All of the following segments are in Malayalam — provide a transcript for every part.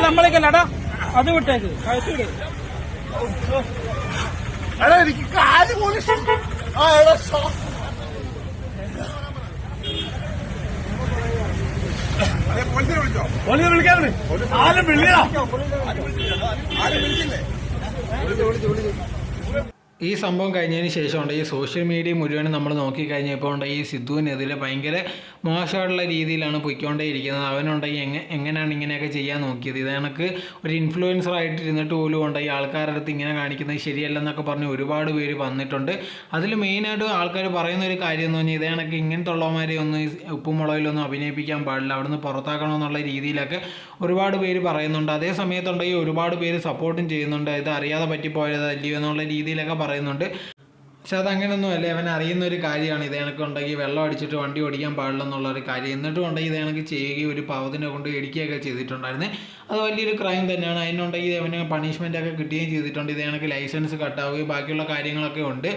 നമ്മളേക്കല്ലടാ അത് വിട്ടേക്ക്. വിട്. എടാ എനിക്ക് കാൽ പോലീസ്. ആ എടാ പോലീസിനെ വിളിക്കാറുണ്ട് ആരും വിളിയടാ ഈ സംഭവം കഴിഞ്ഞതിന് ശേഷമുണ്ട്. ഈ സോഷ്യൽ മീഡിയ മുഴുവനും നമ്മൾ നോക്കിക്കഴിഞ്ഞപ്പോൾ ഉണ്ട്. ഈ സിദ്ധുവിനെതിരെ ഭയങ്കര മോശമായിട്ടുള്ള രീതിയിലാണ് പൊയ്ക്കൊണ്ടേയിരിക്കുന്നത്. അവനുണ്ടെങ്കിൽ എങ്ങനെ എങ്ങനെയാണ് ഇങ്ങനെയൊക്കെ ചെയ്യാൻ നോക്കിയത്? ഇത് കണക്ക് ഒരു ഇൻഫ്ലുവൻസർ ആയിട്ട് ഇരുന്നിട്ട് പോലും ഉണ്ട്. ഈ ആൾക്കാരുടെ അടുത്ത് ഇങ്ങനെ കാണിക്കുന്നത് ശരിയല്ലെന്നൊക്കെ പറഞ്ഞ് ഒരുപാട് പേര് വന്നിട്ടുണ്ട്. അതിൽ മെയിനായിട്ട് ആൾക്കാർ പറയുന്ന ഒരു കാര്യം എന്ന് പറഞ്ഞാൽ ഇതേ ഇങ്ങനത്തെ ഉള്ളവന്മാരെ ഒന്നും ഉപ്പുമുളകിലൊന്നും ഉപ്പും മുളകിലൊന്നും അഭിനയിപ്പിക്കാൻ പാടില്ല. അവിടുന്ന് പുറത്താക്കണമെന്നുള്ള രീതിയിലൊക്കെ ഒരുപാട് പേര് പറയുന്നുണ്ട്. അതേ സമയത്തുണ്ടെങ്കിൽ ഒരുപാട് പേര് സപ്പോർട്ടും ചെയ്യുന്നുണ്ട്. ഇത് അറിയാതെ പറ്റിപ്പോയത് അല്ലയോ എന്നുള്ള രീതിയിലൊക്കെ പറയുന്നുണ്ട്. പക്ഷെ അതങ്ങനെയൊന്നും അല്ല അവൻ അറിയുന്ന ഒരു കാര്യമാണ്. ഇത് എനിക്ക് ഉണ്ടെങ്കിൽ വെള്ളം അടിച്ചിട്ട് വണ്ടി ഓടിക്കാൻ പാടില്ല എന്നുള്ള ഒരു കാര്യം. എന്നിട്ടും ഉണ്ടെങ്കിൽ ഇത് ചെയ്യുകയും ഒരു പാവത്തിനെ കൊണ്ട് ഇടിക്കുകയൊക്കെ ചെയ്തിട്ടുണ്ടായിരുന്നു. അത് വലിയൊരു ക്രൈം തന്നെയാണ്. അതിനുണ്ടെങ്കിൽ അവന് പണിഷ്മെന്റ് ഒക്കെ കിട്ടുകയും ചെയ്തിട്ടുണ്ട്. ഇത് കണക്ക് ലൈസൻസ് കട്ടാവുകയും ബാക്കിയുള്ള കാര്യങ്ങളൊക്കെ ഉണ്ട്.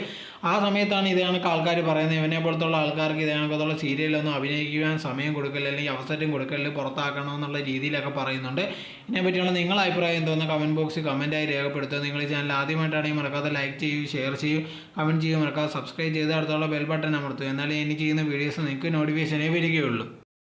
ആ സമയത്താണ് ഇത് കണക്ക് ആൾക്കാർ പറയുന്നത്. ഇവനെ പോലത്തുള്ള ആൾക്കാർക്ക് ഇത് കണക്കത്തുള്ള സീരിയലൊന്നും അഭിനയിക്കുവാൻ സമയം കൊടുക്കൽ അല്ലെങ്കിൽ അവസരം കൊടുക്കൽ പുറത്താക്കണം എന്നുള്ള രീതിയിലൊക്കെ പറയുന്നുണ്ട്. ഇതിനെപ്പറ്റിയുള്ള നിങ്ങളുടെ അഭിപ്രായം എന്തോന്ന്? കമന്റ് ബോക്സിൽ കമന്റായി രേഖപ്പെടുത്തുക. നിങ്ങൾ ചാനൽ ആദ്യമായിട്ടാണെങ്കിൽ മറക്കാതെ ലൈക്ക് ചെയ്യൂ ഷെയർ ചെയ്യൂ കമന്റ് ചെയ്യൂ മറക്കാതെ സബ്സ്ക്രൈബ് ചെയ്ത് അടുത്തുള്ള ബെൽ ബട്ടൺ അമർത്തുക. എന്നാലേ എനിക്ക് ചെയ്യുന്ന വീഡിയോസ് നിങ്ങൾക്ക് നോട്ടിഫിക്കേഷനേ വരികയുള്ളൂ.